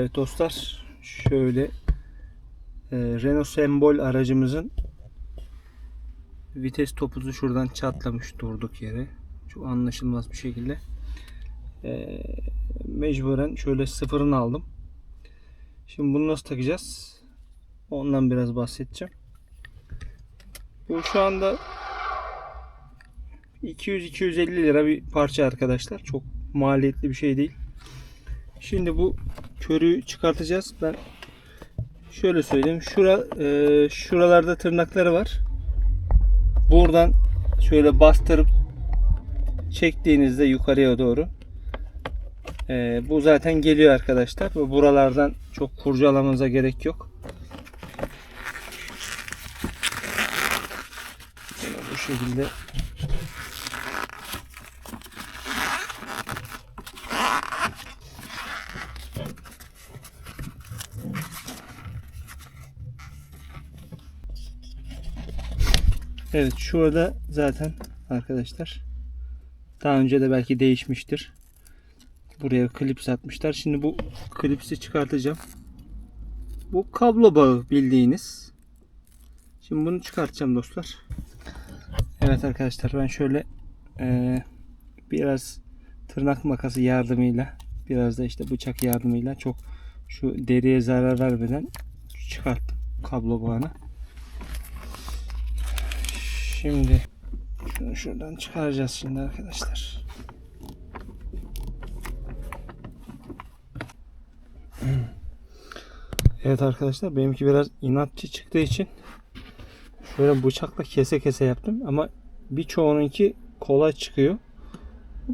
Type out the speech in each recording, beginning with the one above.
Evet dostlar şöyle e, Renault Sembol aracımızın vites topuzu şuradan çatlamış durduk yere. Çok anlaşılmaz bir şekilde. E, mecburen şöyle sıfırını aldım. Şimdi bunu nasıl takacağız? Ondan biraz bahsedeceğim. Bu şu anda 200-250 lira bir parça arkadaşlar. Çok maliyetli bir şey değil. Şimdi bu körüğü çıkartacağız. Ben şöyle söyleyeyim. Şura, e, şuralarda tırnakları var. Buradan şöyle bastırıp çektiğinizde yukarıya doğru e, bu zaten geliyor arkadaşlar. Buralardan çok kurcalamanıza gerek yok. Bu şekilde Evet şurada zaten arkadaşlar daha önce de belki değişmiştir. Buraya klips atmışlar. Şimdi bu klipsi çıkartacağım. Bu kablo bağı bildiğiniz. Şimdi bunu çıkartacağım dostlar. Evet arkadaşlar ben şöyle eee, biraz tırnak makası yardımıyla biraz da işte bıçak yardımıyla çok şu deriye zarar vermeden çıkarttım kablo bağını. Şimdi şunu şuradan çıkaracağız şimdi arkadaşlar. Evet arkadaşlar benimki biraz inatçı çıktığı için şöyle bıçakla kese kese yaptım ama birçoğununki kolay çıkıyor.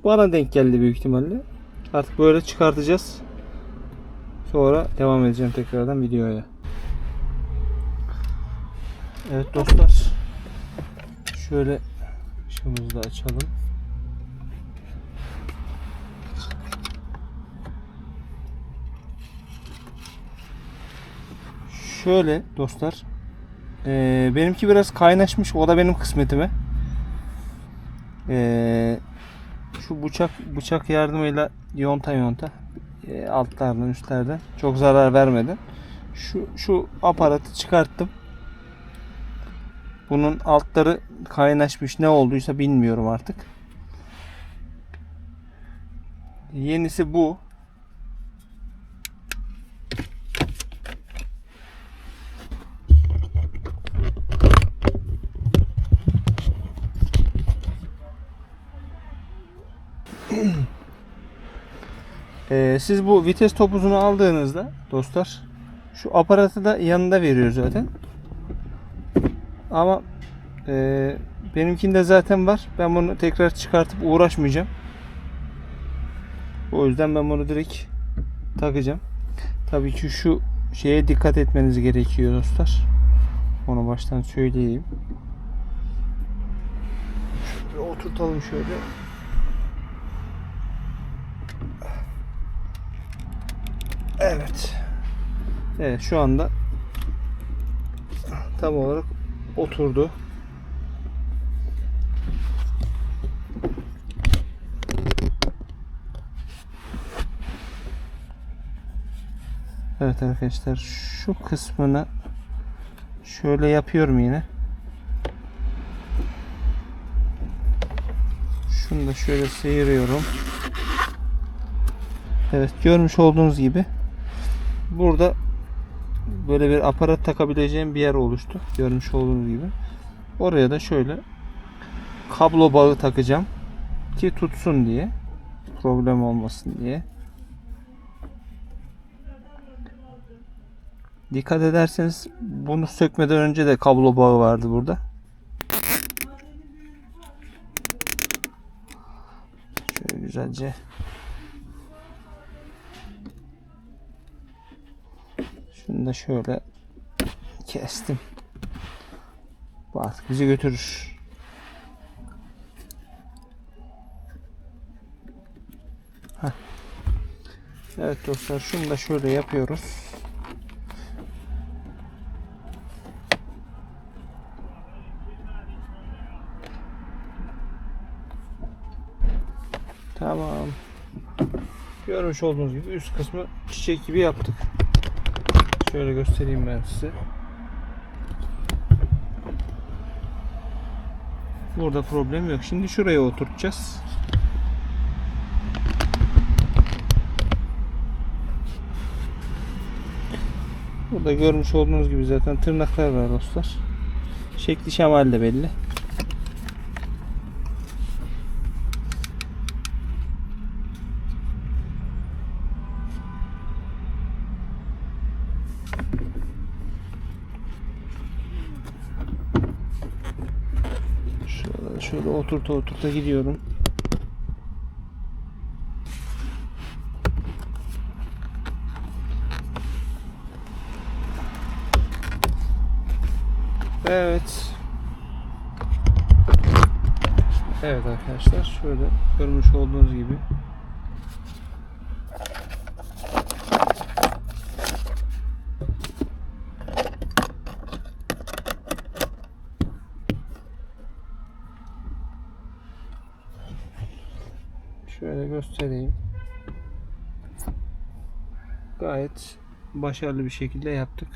Bana denk geldi büyük ihtimalle. Artık böyle çıkartacağız. Sonra devam edeceğim tekrardan videoya. Evet dostlar. Şöyle ışığımızı da açalım. Şöyle dostlar. eee, benimki biraz kaynaşmış. O da benim kısmetime. Eee, şu bıçak bıçak yardımıyla yonta yonta eee, altlardan üstlerden çok zarar vermeden şu şu aparatı çıkarttım. Bunun altları kaynaşmış ne olduysa bilmiyorum artık. Yenisi bu. Ee, siz bu vites topuzunu aldığınızda dostlar şu aparatı da yanında veriyor zaten. Ama e, benimkinde zaten var. Ben bunu tekrar çıkartıp uğraşmayacağım. O yüzden ben bunu direkt takacağım. Tabii ki şu şeye dikkat etmeniz gerekiyor dostlar. Onu baştan söyleyeyim. Şöyle oturtalım şöyle. Evet. Evet şu anda tam olarak oturdu. Evet arkadaşlar şu kısmını şöyle yapıyorum yine. Şunu da şöyle sıyırıyorum. Evet görmüş olduğunuz gibi burada böyle bir aparat takabileceğim bir yer oluştu. Görmüş olduğunuz gibi. Oraya da şöyle kablo bağı takacağım ki tutsun diye. Problem olmasın diye. Dikkat ederseniz bunu sökmeden önce de kablo bağı vardı burada. Şöyle güzelce Şunu da şöyle kestim. Bu artık bizi götürür. Heh. Evet dostlar şunu da şöyle yapıyoruz. Tamam. Görmüş olduğunuz gibi üst kısmı çiçek gibi yaptık. Şöyle göstereyim ben size. Burada problem yok. Şimdi şuraya oturtacağız. Burada görmüş olduğunuz gibi zaten tırnaklar var dostlar. Şekli şemali de belli. Şöyle, oturta oturta gidiyorum. Evet. Evet arkadaşlar şöyle görmüş olduğunuz gibi şöyle göstereyim. Gayet başarılı bir şekilde yaptık.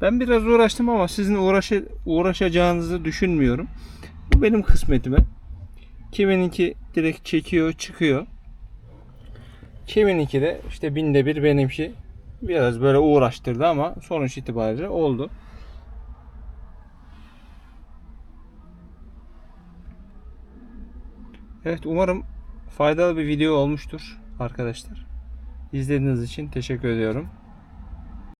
Ben biraz uğraştım ama sizin uğraşı, uğraşacağınızı düşünmüyorum. Bu benim kısmetime. Kimininki direkt çekiyor, çıkıyor. Kimininki de işte binde bir benimki biraz böyle uğraştırdı ama sonuç itibariyle oldu. Evet umarım faydalı bir video olmuştur arkadaşlar. İzlediğiniz için teşekkür ediyorum.